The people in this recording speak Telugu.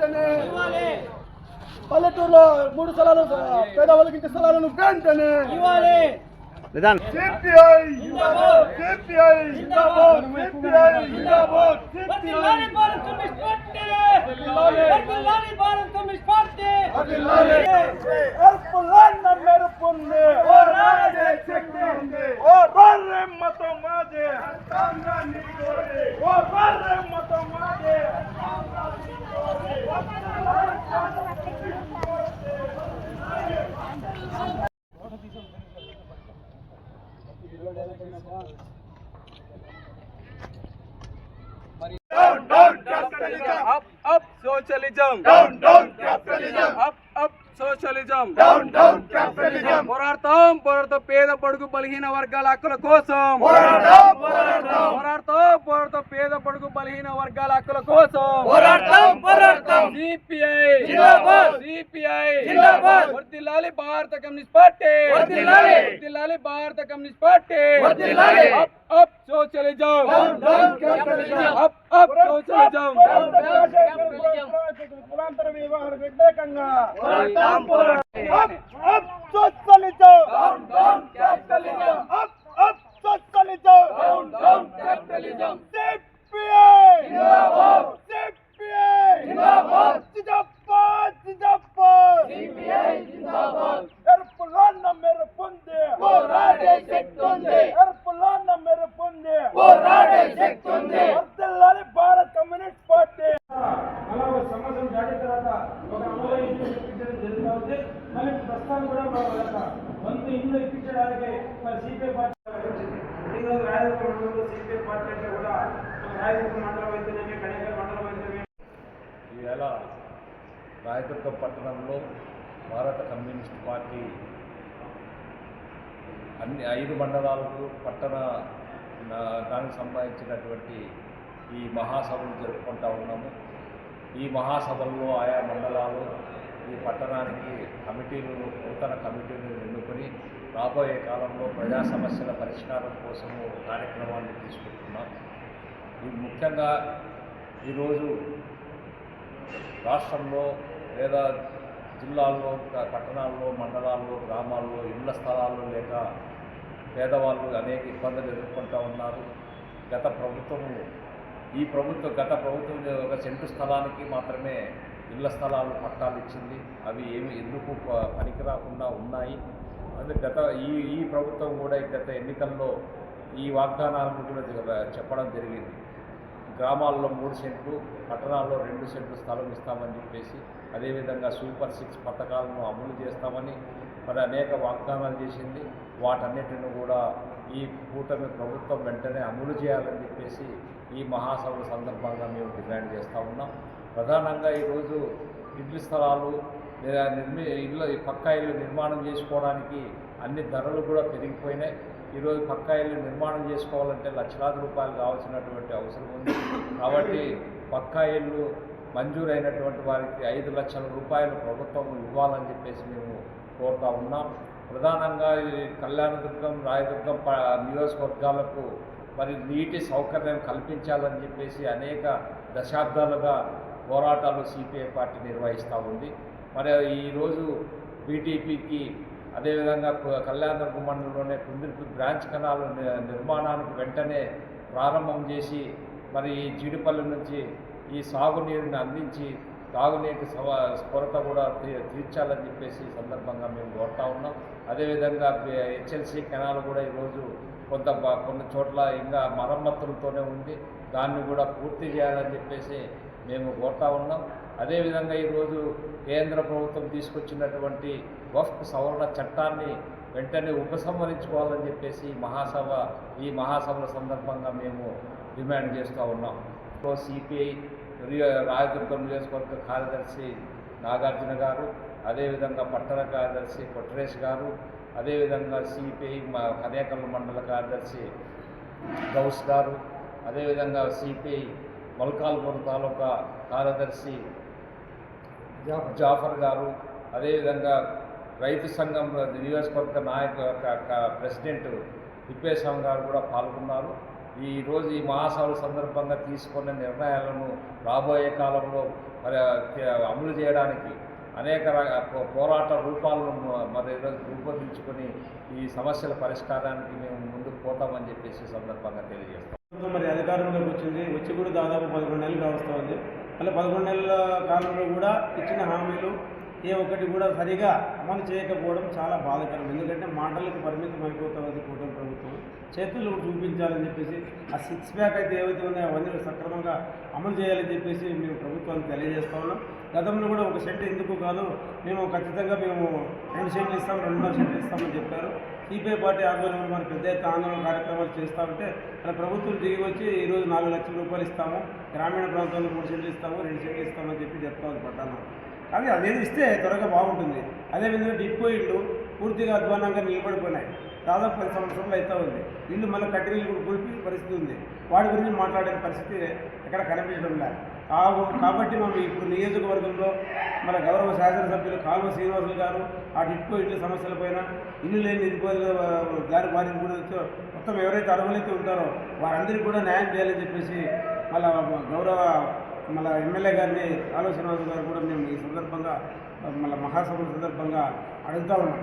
వెంటనే పల్లెటూరులో మూడు స్థలాలు పేదవాళ్ళకి ఇంటి స్థలాలను వెంటనే నిదాన్. సిపిఐ సిపిఐ జిందాబాద్. సిపిఐ జిందాబాద్. వర్ధిల్లాలి భారత్ కమ్యూనిస్ట్ పార్టీ వర్ధిల్లాలి. వర్ధిల్లాలి భారత్ కమ్యూనిస్ట్ పార్టీ ఎర్పులన్న మెరుపుంది up up socialism Down, down, capitalism. up up socialism Down, down, capitalism. పోరాడతాం పోరాడతాం పేద పడుగు బలహీన వర్గాల హక్కుల కోసం పోరాడతాం, పోరాడతాం. పోరాడతాం పోరాడతాం పేద పడుగు బలహీన వర్గాల హక్కుల కోసం పోరాడతాం, పోరాడతాం. సిపిఐ జిందాబాద్. సిపిఐ జిందాబాద్. వర్ధిల్లాలి భారత కమ్యూనిస్ట్ పార్టీ వర్ధిల్లాలి. వర్ధిల్లాలి భారత కమ్యూనిస్ట్ పార్టీ వర్ధిల్లాలి. Up up socialism Down, down, capitalism. Up up socialism కులాంతర వివాహాలకు వ్యతిరేకంగా పోరాడతాం, పోరాడతాం. Up, up, socialism. Down, down, capitalism. Up, up, socialism. Down, down, capitalism. CPI. జిందాబాద్. CPI. జిందాబాద్. జిందాబాద్, జిందాబాద్. సిపిఐ జిందాబాద్ ఎరుపులన్న మెరుపుంది. పోరాడే శక్తి ఉంది. ఎరుపులన్న మెరుపుంది. పోరాడే శక్తి ఉంది. వర్ధిల్లాలి భారత కమ్యూనిస్ట్ పార్టీ అలా ఒక సంవత్సరం దాటిన తర్వాత ఒక అమలు ఇప్పించడం జరుగుతూ ఉంది ప్రస్తుతం కూడా మా యొక్క వంతు ఇంట్లో ఇప్పించడానికి మరి సిపిఐ పార్టీ ఈరోజు రాయదుర్గ మండలంలో సిపిఐ పార్టీ అంటే కూడా రాయదుర్గ మండలం అయితేనేమి కడేకల్ మండలం అయితేనేమి? ఈవేళ రాయదుర్గ పట్టణంలో భారత కమ్యూనిస్ట్ పార్టీ అన్ని ఐదు మండలాలకు పట్టణ దానికి సంబంధించినటువంటి ఈ మహాసభలు జరుపుకుంటా ఉన్నాము. ఈ మహాసభల్లో ఆయా మండలాలు ఈ పట్టణానికి కమిటీలు నూతన కమిటీలు ఎన్నుకొని రాబోయే కాలంలో ప్రజా సమస్యల పరిష్కారం కోసం కార్యక్రమాన్ని తీసుకుంటున్నాం. ఇది ముఖ్యంగా ఈరోజు రాష్ట్రంలో లేదా జిల్లాల్లో పట్టణాల్లో మండలాల్లో గ్రామాల్లో ఇళ్ళ స్థలాలు లేక పేదవాళ్ళు అనేక ఇబ్బందులు ఎదుర్కొంటూ ఉన్నారు. గత ప్రభుత్వము ఈ ప్రభుత్వం గత ప్రభుత్వం ఒక సెంటు స్థలానికి మాత్రమే ఇళ్ళ స్థలాలు పట్టాలు ఇచ్చింది. అవి ఏమి ఎందుకు ప- పనికి రాకుండా ఉన్నాయి? అది గత ఈ ఈ ప్రభుత్వం కూడా గత ఎన్నికల్లో ఈ వాగ్దానాలను కూడా చెప్పడం జరిగింది. గ్రామాల్లో మూడు సెంట్లు పట్టణాల్లో రెండు సెంట్లు స్థలం ఇస్తామని చెప్పేసి అదేవిధంగా సూపర్ సిక్స్ పథకాలను అమలు చేస్తామని మరి అనేక వాగ్దానాలు చేసింది. వాటన్నిటిని కూడా ఈ కూటమి ప్రభుత్వం వెంటనే అమలు చేయాలని చెప్పేసి ఈ మహాసభల సందర్భంగా మేము డిమాండ్ చేస్తూ ఉన్నాం. ప్రధానంగా ఈరోజు ఇడ్లీ స్థలాలు లేదా నిర్మి ఇల్లు పక్కా ఇల్లు నిర్మాణం చేసుకోవడానికి అన్ని ధరలు కూడా పెరిగిపోయినాయి. ఈరోజు పక్కా ఇల్లు నిర్మాణం చేసుకోవాలంటే లక్షలాది రూపాయలు కావాల్సినటువంటి అవసరం ఉంది. కాబట్టి పక్కా ఇల్లు మంజూరైనటువంటి వారికి ఐదు లక్షల రూపాయలు ప్రభుత్వం ఇవ్వాలని చెప్పేసి మేము కోరుతా ఉన్నాం. ప్రధానంగా ఈ కళ్యాణదుర్గం రాయదుర్గం నియోజకవర్గాలకు మరి నీటి సౌకర్యం కల్పించాలని చెప్పేసి అనేక దశాబ్దాలుగా పోరాటాలు సిపిఐ పార్టీ నిర్వహిస్తూ ఉంది. మరి ఈరోజు బీటీపీకి అదేవిధంగా కు- కళ్యాణదుర్గం మండలంలోనే కుందిరిపి బ్రాంచ్ కెనాల్ నిర్మాణానికి వెంటనే ప్రారంభం చేసి మరి ఈ జీడిపల్లి నుంచి ఈ సాగునీరుని అందించి తాగునీటి సవ కొరత కూడా తీర్చాలని చెప్పేసి సందర్భంగా మేము కోరుతా ఉన్నాం. అదేవిధంగా హెచ్ఎల్సి కెనాల్ కూడా ఈరోజు కొంత కొన్ని చోట్ల ఇంకా మరమ్మతులతోనే ఉంది. దాన్ని కూడా పూర్తి చేయాలని చెప్పేసి మేము కోరుతా ఉన్నాం. అదేవిధంగా ఈరోజు కేంద్ర ప్రభుత్వం తీసుకొచ్చినటువంటి వఫ్ సవరణ చట్టాన్ని వెంటనే ఉపసంహరించుకోవాలని చెప్పేసి మహాసభ ఈ మహాసభల సందర్భంగా మేము డిమాండ్ చేస్తూ ఉన్నాం. సో సిపిఐ రాయదుర్గం నియోజకవర్గ కార్యదర్శి నాగార్జున గారు అదేవిధంగా పట్టణ కార్యదర్శి కొట్రేష్ గారు అదేవిధంగా సిపిఐ మా కనేకల్ మండల కార్యదర్శి గౌస్ గారు అదేవిధంగా సిపిఐ మొలకాల్పూర్ తాలూకా కార్యదర్శి జాఫర్ గారు అదేవిధంగా రైతు సంఘం నియోజకవర్గ నాయక ప్రెసిడెంట్ తిప్పేస్వామి గారు కూడా పాల్గొన్నారు. ఈరోజు ఈ మహాసభల సందర్భంగా తీసుకున్న నిర్ణయాలను రాబోయే కాలంలో మరి అమలు చేయడానికి అనేక పోరాట రూపాలను మరి ఈరోజు రూపొందించుకొని ఈ సమస్యల పరిష్కారానికి మేము ముందుకు పోతామని చెప్పేసి సందర్భంగా తెలియజేస్తాం. ప్రభుత్వం మరి అధికారంలోకి వచ్చింది. వచ్చి కూడా దాదాపు పదకొండు నెలలు కావస్తుంది మళ్ళీ పదకొండు నెలల కాలంలో కూడా ఇచ్చిన హామీలు ఏ ఒక్కటి కూడా సరిగా అమలు చేయకపోవడం చాలా బాధకరం. ఎందుకంటే మాటలకు పరిమితం అయిపోతుంది కూటమి ప్రభుత్వం చేతులు చూపించాలని చెప్పేసి ఆ సిక్స్ ప్యాక్ అయితే ఏవైతే ఉన్నాయో అవన్నీ సక్రమంగా అమలు చేయాలని చెప్పేసి మేము ప్రభుత్వానికి తెలియజేస్తా ఉన్నాం. గతంలో కూడా ఒక సెట్ ఎందుకు కాదు మేము ఖచ్చితంగా మేము రెండు సెట్లు ఇస్తాం రెండున్నర సెంట్లు ఇస్తామని చెప్పారు. సిపిఐ పార్టీ ఆధ్వర్యంలో మరి పెద్ద ఎత్తున ఆందోళన కార్యక్రమాలు చేస్తూ ఉంటే మన ప్రభుత్వం దిగి వచ్చి ఈరోజు నాలుగు లక్షల రూపాయలు ఇస్తాము గ్రామీణ ప్రాంతాల్లో మూడు సెట్లు ఇస్తాము రెండు సెట్లు ఇస్తామని చెప్పి చెప్తామని పడ్డాను పట్టాను అదేది ఇస్తే త్వరగా బాగుంటుంది. అదేవిధంగా డిపో ఇళ్ళు పూర్తిగా అధ్వానంగా నిలబడిపోయినాయి. దాదాపు పది సంవత్సరాలు అయితే ఉంది. ఇల్లు మళ్ళీ కట్టి నీళ్ళు కూడా కూలిపోయే పరిస్థితి ఉంది. వాటి గురించి మాట్లాడే పరిస్థితి ఎక్కడ కనిపించడం లేదు. కాబట్టి మనం ఇప్పుడు నియోజకవర్గంలో మన గౌరవ శాసనసభ్యులు కాల్వ శ్రీనివాసులు గారు ఆ డిట్కో ఇల్లు సమస్యలపైన ఇల్లు లేని నిరుపేదల దారి వారి కూడా మొత్తం ఎవరైతే అర్హులైతే ఉంటారో వారందరికీ కూడా న్యాయం చేయాలని చెప్పేసి మళ్ళీ గౌరవ మళ్ళీ ఎమ్మెల్యే గారిని ఆలోచన గారు కూడా మేము ఈ సందర్భంగా మళ్ళీ మహాసభల సందర్భంగా అడుగుతా ఉన్నాం.